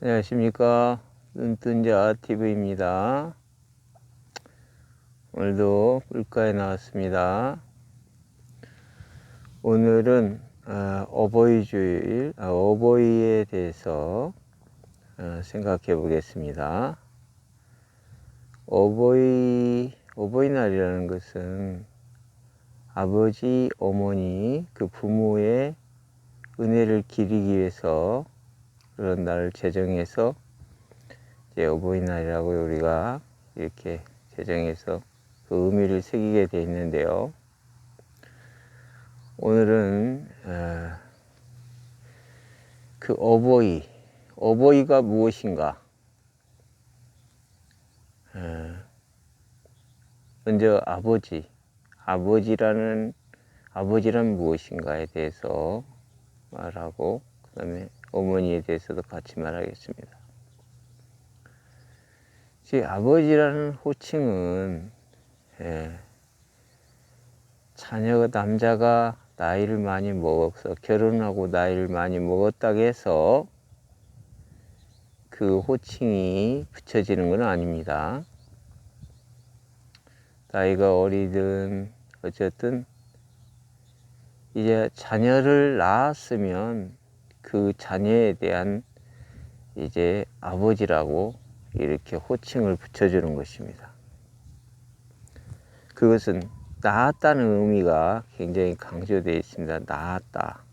안녕하십니까 눈뜬자 TV입니다. 오늘도 물가에 나왔습니다. 오늘은 어, 어버이 주일, 아, 어버이에 대해서 어, 생각해 보겠습니다. 어버이, 어버이날이라는 것은 아버지, 어머니, 그 부모의 은혜를 기리기 위해서 그런 날을 제정해서 이제 어버이날이라고 우리가 이렇게 제정해서 그 의미를 새기게 돼 있는데요. 오늘은 어, 그 어버이, 어버이가 무엇인가? 어, 먼저 아버지, 아버지라는 아버지란 무엇인가에 대해서 말하고 그다음에 어머니에 대해서도 같이 말하겠습니다. 제 아버지라는 호칭은 예, 자녀가 남자가 나이를 많이 먹어서 결혼하고 나이를 많이 먹었다고 해서 그 호칭이 붙여지는 건 아닙니다. 나이가 어리든 어쨌든 이제 자녀를 낳았으면 그 자녀에 대한 이제 아버지라고 이렇게 호칭을 붙여주는 것입니다. 그것은 낳았다는 의미가 굉장히 강조되어 있습니다. 낳았다.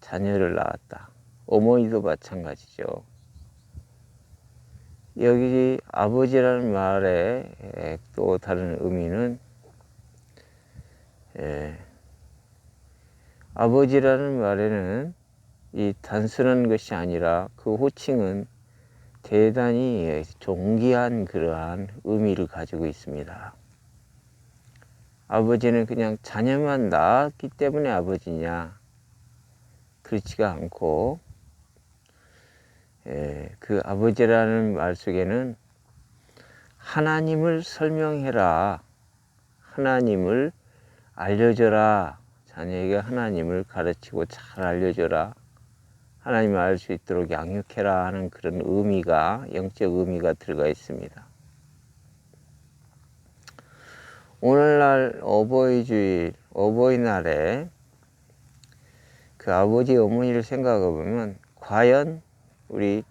자녀를 낳았다. 어머니도 마찬가지죠. 여기 아버지라는 말의 또 다른 의미는 예, 아버지라는 말에는 이 단순한 것이 아니라 그 호칭은 대단히 존귀한 그러한 의미를 가지고 있습니다. 아버지는 그냥 자녀만 낳았기 때문에 아버지냐? 그렇지가 않고, 예, 그 아버지라는 말 속에는 하나님을 설명해라. 하나님을 알려줘라. 자녀에게 하나님을 가르치고 잘 알려줘라. 하나님을 알 수 있도록 양육해라 하는 그런 의미가, 영적 의미가 들어가 있습니다. 오늘날 어버이 주일, 어버이날에 그 아버지, 어머니를 생각해 보면 과연 우리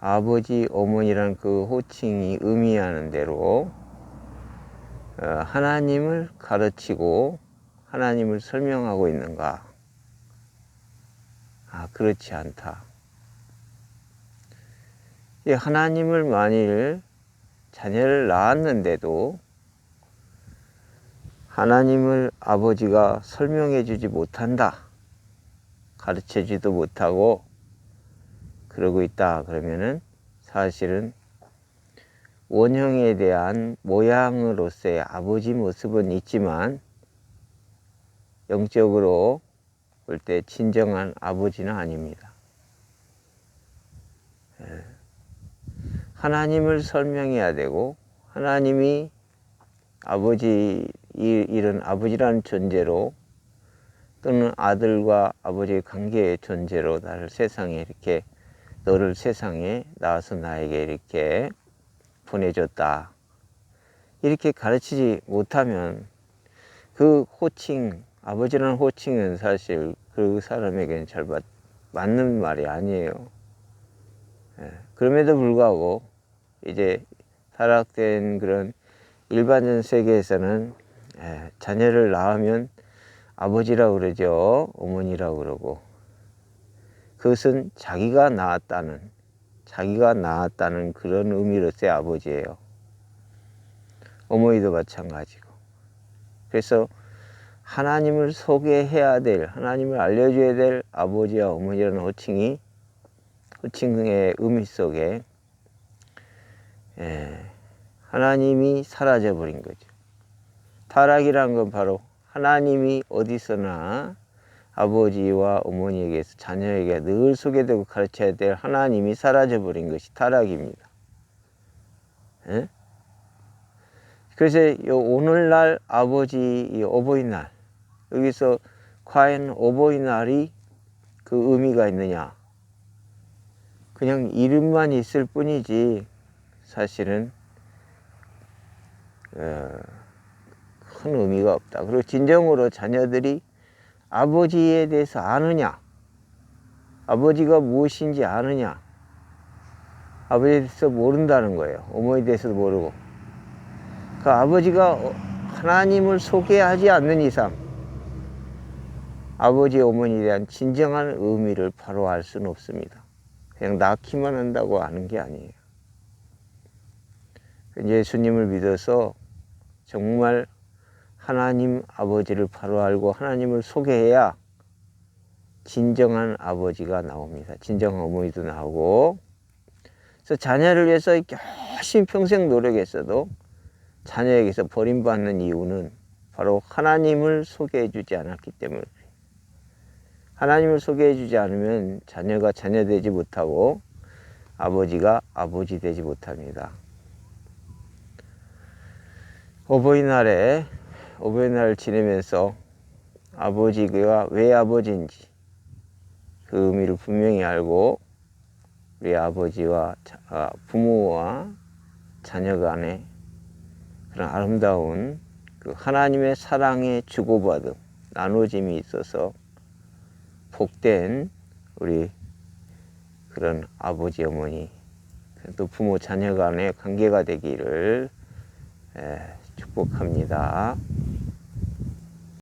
아버지, 어머니란 그 호칭이 의미하는 대로 어, 하나님을 가르치고 하나님을 설명하고 있는가? 아, 그렇지 않다. 이 하나님을 만일 자녀를 낳았는데도 하나님을 아버지가 설명해 주지 못한다. 가르쳐 주지도 못하고 그러고 있다. 그러면은 사실은 원형에 대한 모양으로서의 아버지 모습은 있지만 영적으로 볼 때 진정한 아버지는 아닙니다. 예. 하나님을 설명해야 되고 하나님이 아버지 이런 아버지라는 존재로 또는 아들과 아버지의 관계의 존재로 나를 세상에 이렇게 너를 세상에 나와서 나에게 이렇게 보내줬다. 이렇게 가르치지 못하면 그 호칭, 아버지라는 호칭은 사실 그 사람에게는 잘 맞, 맞는 말이 아니에요. 예, 그럼에도 불구하고 이제 타락된 그런 일반적 세계에서는 예, 자녀를 낳으면 아버지라고 그러죠. 어머니라고 그러고. 그것은 자기가 낳았다는, 자기가 낳았다는 그런 의미로서의 아버지예요. 어머니도 마찬가지고. 그래서 하나님을 소개해야 될, 하나님을 알려줘야 될 아버지와 어머니라는 호칭이, 호칭의 의미 속에, 예, 하나님이 사라져 버린 거죠. 타락이란 건 바로 하나님이 어디서나 아버지와 어머니에게서 자녀에게 늘 소개되고 가르쳐야 될 하나님이 사라져 버린 것이 타락입니다. 예? 그래서 오늘날 아버지 어버이날 여기서 과연 어버이날이 그 의미가 있느냐? 그냥 이름만 있을 뿐이지 사실은 어, 큰 의미가 없다. 그리고 진정으로 자녀들이 아버지에 대해서 아느냐, 아버지가 무엇인지 아느냐, 아버지에 대해서 모른다는 거예요. 어머니에 대해서도 모르고. 그 아버지가 어, 하나님을 소개하지 않는 이상 아버지 어머니에 대한 진정한 의미를 바로 알 수는 없습니다. 그냥 낳기만 한다고 아는 게 아니에요. 예수님을 믿어서 정말 하나님 아버지를 바로 알고 하나님을 소개해야 진정한 아버지가 나옵니다. 진정한 어머니도 나오고. 그래서 자녀를 위해서 열심히 평생 노력했어도 자녀에게서 버림받는 이유는 바로 하나님을 소개해 주지 않았기 때문에. 하나님을 소개해 주지 않으면 자녀가 자녀 되지 못하고 아버지가 아버지 되지 못합니다. 어버이날에 어버이날을 지내면서 아버지가 왜 아버지인지 그 의미를 분명히 알고 우리 아버지와 자- 아, 부모와 자녀 간의 그런 아름다운 그 하나님의 사랑의 주고받음 나눠짐이 있어서 복된 우리 그런 아버지 어머니 또 부모 자녀 간의 관계가 되기를 에, 축복합니다.